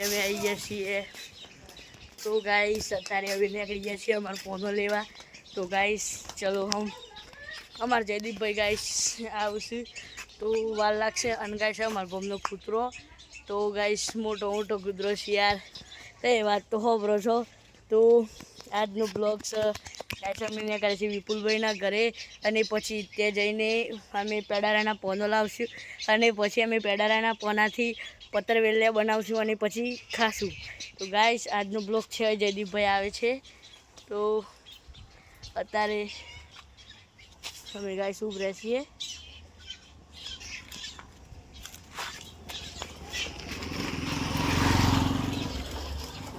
અમે આવી ગયા છીએ. તો ગાઈસ અત્યારે હવે નીકળી ગયા છીએ અમારો ફોનો લેવા. તો ગાઈસ ચલો હમ. અમારા જયદીપભાઈ ગાઈસ આવશે. તો વાર લાગશે અને ગાઈસ અમારા ગામનો કૂતરો. તો ગાઈસ મોટો મોટો કૂતરો છે યાર. તો વાત તો હોબરો છો. તો આજનો બ્લોગ છે. ગાઈસ અમે નીકળે છે વિપુલભાઈના ઘરે. અને પછી તે જઈને અમે પેડારાના પોનો લાવશું. અને પછી અમે પેડારાના પોનાથી પતર વેલ્યા બનાવશું અને પછી ખાશું. તો ગાઈસ આજનો બ્લોગ છે. જયદીપભાઈ આવે છે. તો અત્યારે અમે ગાઈસ રહે છીએ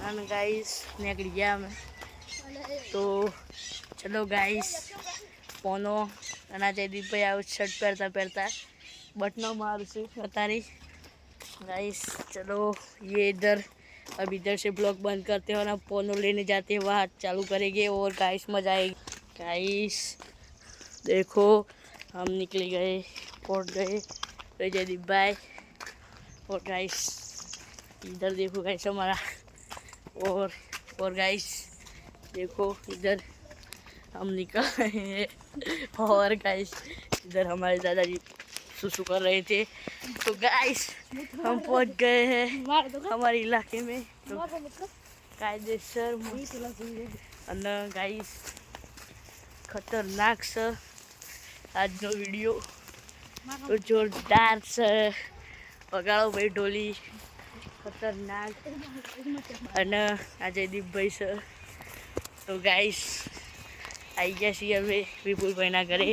અને ગાઈસ નીકળી ગયા અમે. તો ચલો ગાઈસ પોનો અને આ જયદીપભાઈ આવું શર્ટ પહેરતા પહેરતા બટનો મારશું અત્યારે गाइस चलो ये इधर अब इधर से ब्लॉग बंद करते हैं और अब पोनो लेने जाते हैं वहाँ चालू करेंगे और गाइस मजा आएगी गाइस देखो हम निकल गए पहुँच गए तो जयदीप भाई और गाइस इधर देखो गाइस हमारा और और गाइस देखो इधर हम निकल रहे हैं और गाइस इधर हमारे दादाजी सुसु कर रहे थे तो गाइस हम पहुंच गए हैं हमारे इलाके में तो કાયદેસર અને ગાઈસ ખતરનાક છે આજનો વિડીયો તો જોરદાર છે વગાડો ભાઈ ઢોલી ખતરનાક અને આ જયદીપભાઈ છે તો ગાઈસ આવી ગયા છીએ અમે વિપુલભાઈના ઘરે.